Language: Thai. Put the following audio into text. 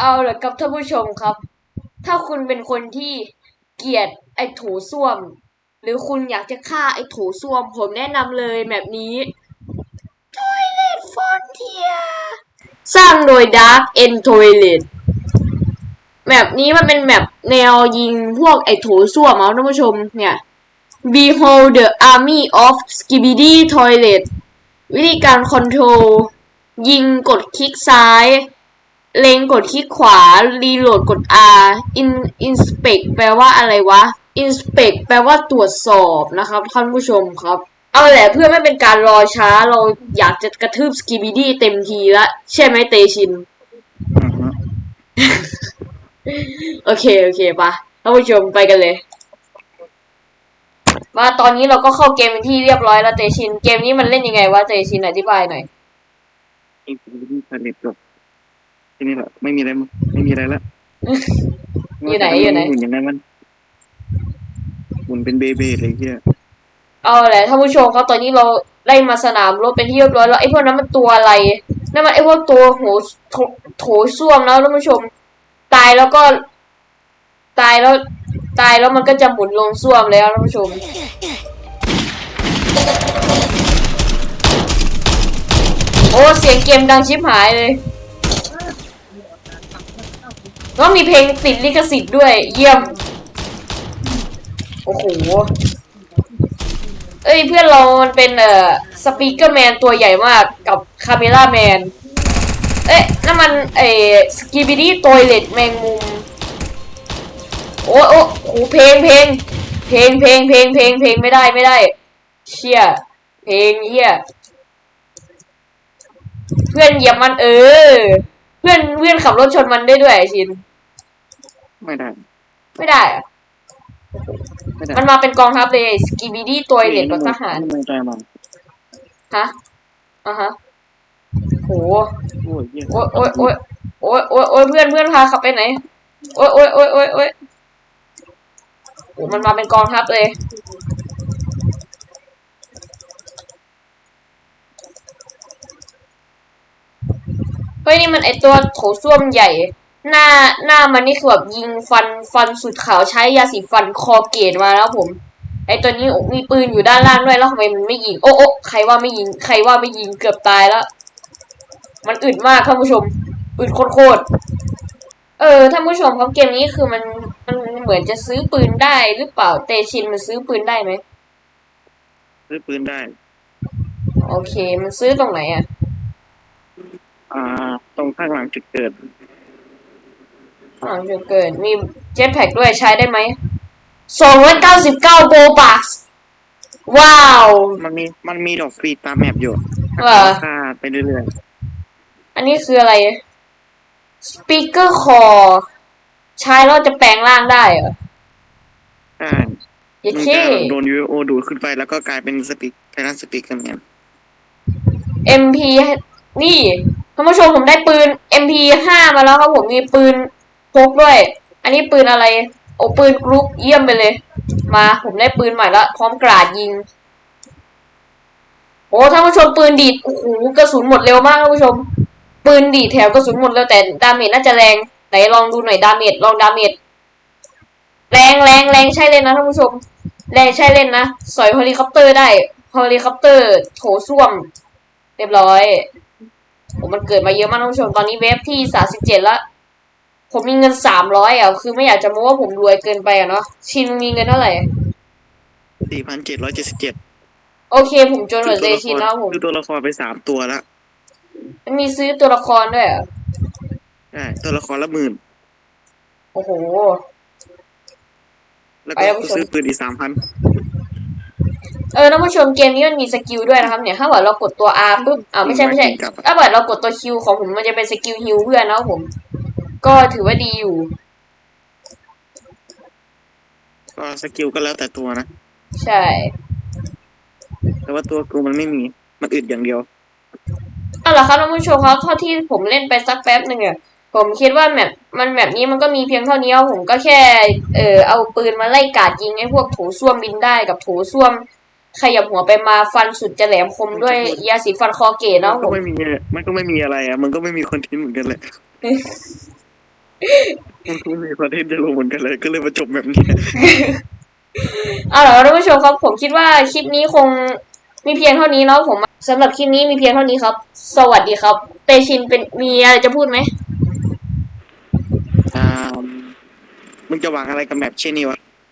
เอาละครับท่านผู้ชมครับ ถ้าคุณเป็นคนที่เกลียดไอ้โถส้วม หรือคุณอยากจะฆ่าไอ้โถส้วม ผมแนะนำเลยแบบนี้ Toilet Frontier สร้างโดย Dark End Toilet แบบนี้มันเป็นแบบแนวยิงพวกไอ้โถส้วมเอาท่านผู้ชมเนี่ย Behold the Army of Skibidi Toilet วิธีการคอนโทรลยิงกดคลิกซ้าย เล็งกดคลิกขวา รีโหลดกด R in inspect แปลว่าอะไรวะ inspect แปลว่าตรวจสอบนะครับท่านผู้ชมครับ เอาแหละเพื่อไม่เป็นการรอช้าเราอยากจะกระทืบสกีบิดี้เต็มทีละ ใช่ไหมเตชินอ่าฮะโอเค โอเคปะท่านผู้ชมไปกันเลยมาตอนนี้เราก็เข้าเกมเป็นที่เรียบร้อยแล้วเตชิน เกมนี้มันเล่นยังไงวะเตชินอธิบายหน่อย เองเป็นที่ผลิตจบ ที่นี่แหละไม่มีอะไรมั้งไม่มีอะไรละอยู่ไหนอยู่ไหน หมุนอย่างนั้นมันหมุนเป็นเบเบเลยเฮียเอาแหละท่านผู้ชมครับตอนนี้เราได้มาสนามรบเป็นที่เรียบร้อยแล้วไอ้พวกนั้นมันตัวอะไรนั่นมันไอ้พวกตัวโหโถโถส้วมแล้วท่านผู้ชม ตายแล้วก็ ตายแล้ว ตายแล้วมันก็จะหมุนลงส้วมแล้วท่านผู้ชมโอ้เสียงเกมดังชิบหายเลย แล้วมีเพลงติดลิขสิทธิ์ด้วย เยี่ยม โอ้โห เอ้ยเพื่อนเรามันเป็นเอ่อสปีกเกอร์แมนตัวใหญ่มากกับคาเมล่าแมน เอ๊ะนั่นมันเอ่สกีบิดี้ตัวเล็ดแมงมุม โอ้โอ้โหเพลงเพลงเพลงเพลงเพลงเพลงเพลงไม่ได้ไม่ได้ เชี่ยเพลงเหี้ยเพื่อนเหยียบมันเออ เพื่อนเพื่อนขับรถชนมันได้ด้วยไอ้ชิน ไม่ได้ ไม่ได้อะไม่ได้มันมาเป็นกองทัพเลยสกีบิดี้ตัวเล็ดแบบทหาร ไม่ได้มาฮะอะฮะโห โอ้ยเหี้ยโอ๊ยโอ๊ยโอ๊ยโอ๊ยโอ๊ยโอ๊ยเพื่อนเพื่อนพาขับไปไหน โอ๊ยโอ๊ยโอ๊ยโอ๊ยโอ๊ยโอ้มันมาเป็นกองทัพเลย ฮ้ยนี่มันไอตัวโถส้วมใหญ่ หน้าหน้ามันนี่คือแบบยิงฟันฟันสุดขาวใช้ยาสีฟันคอเกตมาแล้วผม ไอตัวนี้มีปืนอยู่ด้านล่างด้วยแล้วทำไมมันไม่ยิง โอ้โอ้ใครว่าไม่ยิงใครว่าไม่ยิงเกือบตายแล้ว มันอึดมากท่านผู้ชมอึดโคตรๆเออท่านผู้ชมครับเกมนี้คือมันมันเหมือนจะซื้อปืนได้หรือเปล่าเตชินมันซื้อปืนได้ไหมซื้อปืนได้ โอเค มันซื้อตรงไหนอะ อ่า ตรงข้างหลังจุดเกิดอ๋อจะเกิดมีเจ็ตแพ็กด้วยใช้ได้ไหมสองร้อยเก้าสิบเก้าโบบักว้าว มันมี มันมีดอกฟรีตามแมปอยู่เหรอ ค่าไปเรื่อยอันนี้คืออะไรสปีกเกอร์คอร์ใช้แล้วจะแปลงร่างได้เหรอๆใช่เย้มันเคจะโดนยูโอดูดขึ้นไปแล้วก็กลายเป็นสปีกไททันสปีกกันเนี่ย MP นี่ ท่านผู้ชมผมได้ปืน MP ห้ามาแล้วครับผมมีปืนพกด้วย อันนี้ปืนอะไร โอ้ปืนกรุ๊ปเยี่ยมไปเลย มาผมได้ปืนใหม่แล้วพร้อมกราดยิง โอ้ท่านผู้ชมปืนดีดโอ้โหกระสุนหมดเร็วมากท่านผู้ชม ปืนดีดแถวกระสุนหมดเร็วแต่ดาเมจน่าจะแรงไหนลองดูหน่อยดาเมจลองดาเมจแรงแรงแรงใช่เลยนะท่านผู้ชม แรงใช่เล่นนะ สอยเฮลิคอปเตอร์ได้เฮลิคอปเตอร์ โถส้วม เรียบร้อย ผมมันเกิดมาเยอะมากท่านผู้ชมตอนนี้เวฟที่สามสิบเจ็ดละผมมีเงินสามร้อยอะคือไม่อยากจะโม้ว่าผมรวยเกินไปอะเนาะชินมีเงินเท่าไหร่สี่พันเจ็ดร้อยเจ็ดสิบเจ็ดโอเค ผมจนเหมือนเดชินแล้วผมคือตัวละครไปสามตัวละมีซื้อตัวละครด้วยเหรอะใช่ตัวละครละหมื่นโอ้โหแล้วไปก็แล้วผู้ชมซื้อปืนอีกสามพัน เออท่านผู้ชมเกมนี้มันมีสกิลด้วยนะครับเนี่ยถ้าเกิดเรากดตัว R ปุ๊บอ่าไม่ใช่ไม่ใช่ ถ้าเกิดเรากดตัว Q ของผมมันจะเป็นสกิลฮิลเพื่อนนะครับผม ก็ถือว่าดีอยู่ ก็สกิลก็แล้วแต่ตัวนะ ใช่ แต่ว่าตัวกูมันไม่มี มันอึดอย่างเดียวเอาล่ะครับท่านผู้ชมครับเท่าที่ผมเล่นไปสักแป๊บหนึ่งอะผมคิดว่าแมปมันแบบนี้มันก็มีเพียงเท่านี้ครับผมก็แค่เออเอาปืนมาไล่กราดยิงให้พวกโถส้วมบินได้กับโถส้วม ขยับหัวไปมาฟันสุดจะแหลมคมด้วยยาสีฟันคอเกตมันะนผก็มไม่มีมันก็ไม่มีอะไรอะ มันก็ไม่มีคอนเทนต์เหมือนกันแหละ มันไม่มีประเทศจะลงเหมือนกันเลย ก็เลยมาจบแบบนี้เอาล่ะท่านผู้ชมครับ ผมคิดว่าคลิปนี้คงมีเพียงเท่านี้แล้วผมสำหรับคลิปนี้มีเพียงเท่านี้ครับ สวัสดีครับ เตชินเป็นมีอะไรจะพูดไหม อ่ามึงจะหวังอะไรกับแมปเช่นนี้วะ